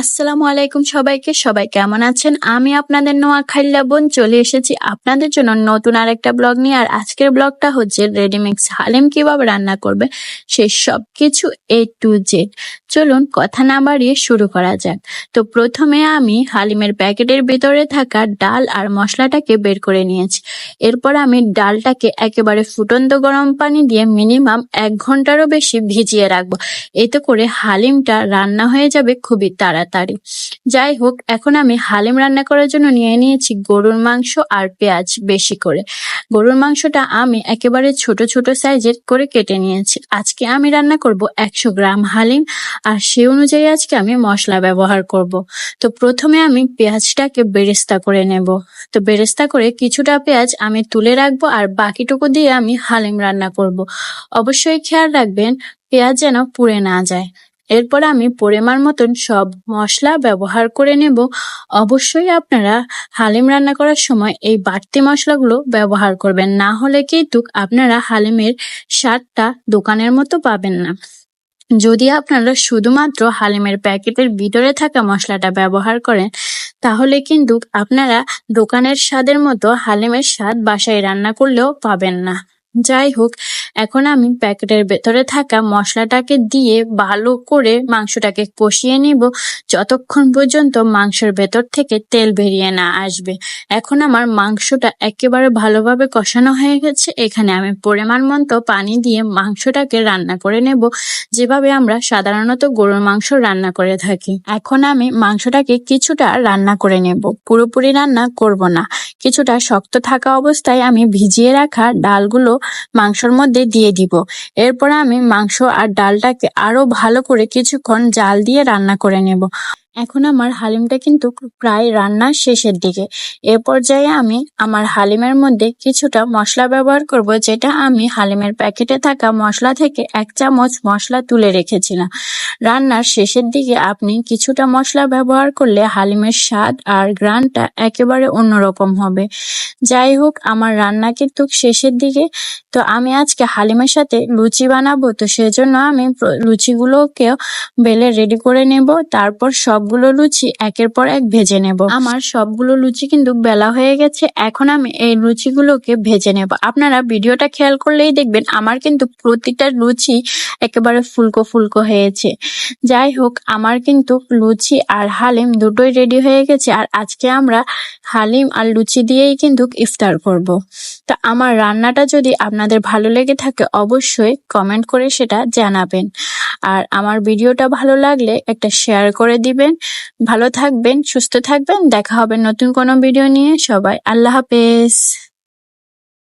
আসসালামু আলাইকুম সবাইকে। সবাই কেমন আছেন? আমি আপনাদের নোয়া খাইল্লা বোন। চলে এসেছি আপনাদের জন্য নতুন আরেকটা ব্লগ নিয়ে। আর আজকের ব্লগটা হচ্ছে রেডিমিক্স হালিম কীভাবে রান্না করবে সেই সব কিছু এ টু জেড চলুন কথা না বাড়িয়ে শুরু করা যাক। তো প্রথমে আমি হালিমের প্যাকেটের ভিতরে থাকা ডাল আর মশলাটাকে বের করে নিয়েছি। এরপর আমি ডালটাকে একেবারে ফুটন্ত গরম পানি দিয়ে মিনিমাম এক ঘন্টারও বেশি ভিজিয়ে রাখব। এতে করে হালিমটা রান্না হয়ে যাবে খুবই তাড়াতাড়ি। যাই হোক, এখন আমি হালিম রান্না করার জন্য নিয়ে নিয়েছি গরুর মাংস আর পেঁয়াজ বেশি করে। গরুর মাংসটা আমি একেবারে ছোট ছোট সাইজের করে কেটে নিয়েছি। আজকে আমি রান্না করব একশো গ্রাম হালিম আর সে অনুযায়ী আজকে আমি মশলা ব্যবহার করব। তো প্রথমে আমি পেঁয়াজটাকে বেরেস্তা করে নেব। তো বেরেস্তা করে কিছুটা পেঁয়াজ আমি তুলে রাখব আর বাকিটুকু দিয়ে আমি হালিম রান্না করব। অবশ্যই খেয়াল রাখবেন, পেঁয়াজ যেন পুড়ে না যায়। এরপর আমি পরিমাণ মতন সব মশলা ব্যবহার করে নেব। অবশ্যই আপনারা হালিম রান্না করার সময় এই বাড়তি মশলাগুলো ব্যবহার করবেন। না হলে কিন্তু আপনারা হালিমের স্বাদটা দোকানের মতো পাবেন না। যদি আপনারা শুধুমাত্র হালিমের প্যাকেটের ভিতরে থাকা মশলাটা ব্যবহার করেন, তাহলে কিন্তু আপনারা দোকানের স্বাদের মতো হালিমের স্বাদ বাসায় রান্না করলেও পাবেন না। যাই হোক, এখন আমি প্যাকেটের ভেতরে থাকা মশলাটাকে দিয়ে ভালো করে মাংসটাকে কষিয়ে নিব। যতক্ষণ পর্যন্ত মাংসের ভেতর থেকে তেল বেরিয়ে না আসবে। এখন আমার মাংসটা একেবারে ভালোভাবে কষানো হয়ে গেছে। এখানে আমি পরিমাণ মতো পানি দিয়ে মাংসটাকে রান্না করে নেব। যেভাবে আমরা সাধারণত গরুর মাংস রান্না করে থাকি। এখন আমি মাংসটাকে কিছুটা রান্না করে নেব। পুরোপুরি রান্না করব না। কিছুটা শক্ত থাকা অবস্থায় আমি ভিজিয়ে রাখা ডালগুলো মাংসর মধ্যে দিয়ে দিব। এরপর আমি মাংস আর ডালটাকে আরও ভালো করে কিছুক্ষণ জাল দিয়ে রান্না করে নেব। এখন আমার হালিমটা কিন্তু প্রায় রান্নার শেষের দিকে। এ পর্যায়ে আমি আমার হালিমের মধ্যে কিছুটা মশলা ব্যবহার করব, যেটা আমি হালিমের প্যাকেটে থাকা মশলা থেকে এক চামচ মশলা তুলে রেখেছিলাম। রান্নার শেষের দিকে আপনি কিছুটা মশলা ব্যবহার করলে হালিমের স্বাদ আর গ্রানটা একেবারে অন্যরকম হবে। যাই হোক, আমার রান্না কিন্তু শেষের দিকে। তো আমি আজকে হালিমের সাথে লুচি বানাবো, তো সেজন্য আমি লুচিগুলোকেও বেলে রেডি করে নেব। তারপর সবগুলো লুচি একের পর এক ভেজে নেব। আমার সবগুলো লুচি কিন্তু বেলা হয়ে গেছে, এখন আমি এই লুচিগুলোকে ভেজে নেব। আপনারা ভিডিওটা খেয়াল করলেই দেখবেন আমার কিন্তু প্রতিটা লুচি একেবারে ফুলকো ফুলকো হয়েছে। যাই হোক, আমার কিন্তু লুচি আর হালিম দুটোই রেডি হয়ে গেছে আর আজকে আমরা হালিম আর লুচি দিয়েই কিন্তু ইফতার করব। তা আমার রান্নাটা যদি আপনাদের ভালো লেগে থাকে অবশ্যই কমেন্ট করে সেটা জানাবেন। আর আমার ভিডিওটা ভালো লাগলে একটা শেয়ার করে দিবেন। ভালো থাকবেন সুস্থ থাকবেন দেখা হবে নতুন কোনো ভিডিও নিয়ে। সবাই আল্লাহ হাফেজ।